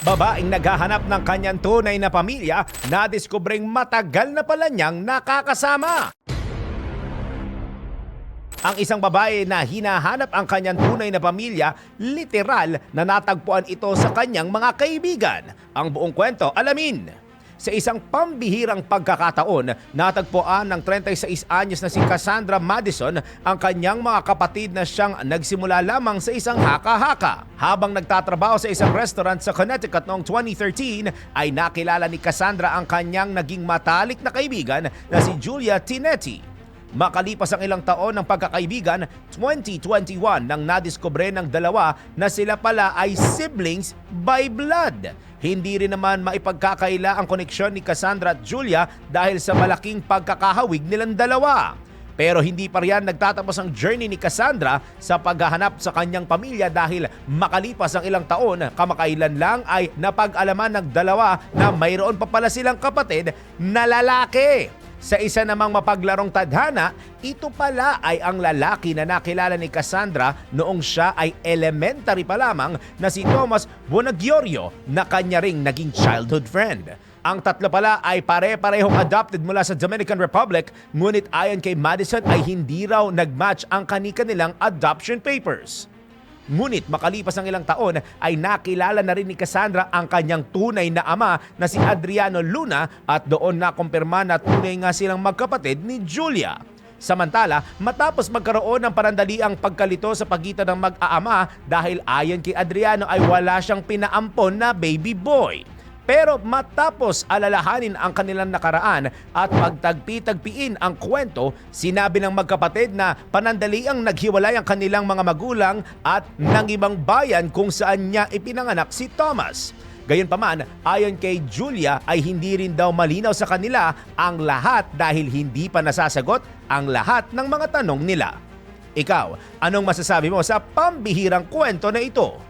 Babaeng naghahanap ng kanyang tunay na pamilya na diskubreng matagal na pala niyang nakakasama. Ang isang babae na hinahanap ang kanyang tunay na pamilya, literal na natagpuan ito sa kanyang mga kaibigan. Ang buong kwento, alamin. Sa isang pambihirang pagkakataon, natagpuan ng 36 anyos na si Cassandra Madison ang kanyang mga kapatid na siyang nagsimula lamang sa isang haka-haka. Habang nagtatrabaho sa isang restaurant sa Connecticut noong 2013, ay nakilala ni Cassandra ang kanyang naging matalik na kaibigan na si Julia Tinetti. Makalipas ang ilang taon ng pagkakaibigan, 2021 nang nadiskubre ng dalawa na sila pala ay siblings by blood. Hindi rin naman maipagkakaila ang koneksyon ni Cassandra at Julia dahil sa malaking pagkakahawig nilang dalawa. Pero hindi pa riyan nagtatapos ang journey ni Cassandra sa paghahanap sa kanyang pamilya dahil makalipas ang ilang taon, kamakailan lang ay napag-alaman ng dalawa na mayroon pa pala silang kapatid na lalaki. Sa isa namang mapaglarong tadhana, ito pala ay ang lalaki na nakilala ni Cassandra noong siya ay elementary pa lamang na si Thomas Bonagiorio na kanya ring naging childhood friend. Ang tatlo pala ay pare-parehong adopted mula sa Dominican Republic, ngunit ayon kay Madison ay hindi raw nagmatch ang kani-kanilang adoption papers. Ngunit makalipas ang ilang taon ay nakilala na rin ni Cassandra ang kanyang tunay na ama na si Adriano Luna at doon nakumpirma na tunay nga silang magkapatid ni Julia. Samantala, matapos magkaroon ng parandaliang pagkalito sa pagitan ng mag-aama dahil ayon kay Adriano ay wala siyang pinaampon na baby boy. Pero matapos alalahanin ang kanilang nakaraan at pagtagpi-tagpiin ang kwento, sinabi ng magkapatid na panandaliang naghiwalay ang kanilang mga magulang at ng ibang bayan kung saan niya ipinanganak si Thomas. Gayunpaman, ayon kay Julia ay hindi rin daw malinaw sa kanila ang lahat dahil hindi pa nasasagot ang lahat ng mga tanong nila. Ikaw, anong masasabi mo sa pambihirang kwento na ito?